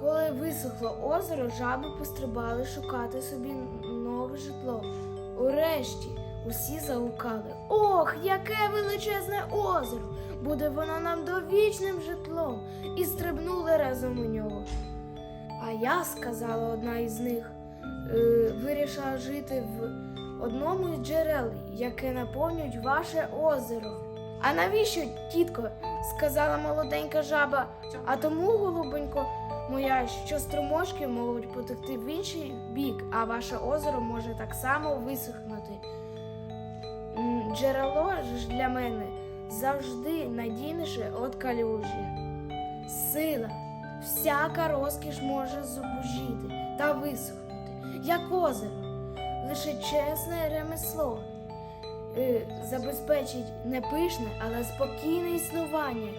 Коли висохло озеро, жаби пострибали шукати собі нове житло. Урешті усі загукали: Ох, яке величезне озеро! Буде воно нам довічним житлом, і стрибнули разом у нього. А я, сказала одна із них, «е, вирішила жити в одному із джерел, яке наповнюють ваше озеро. А навіщо, тітко? Сказала молоденька жаба, а тому, голубонько, моя, що струмочки можуть потекти в інший бік, а ваше озеро може так само висохнути. Джерело ж для мене завжди надійніше від калюжі. Сила, всяка розкіш може зубожіти та висохнути, як озеро. Лише чесне ремесло забезпечить не пишне, але спокійне існування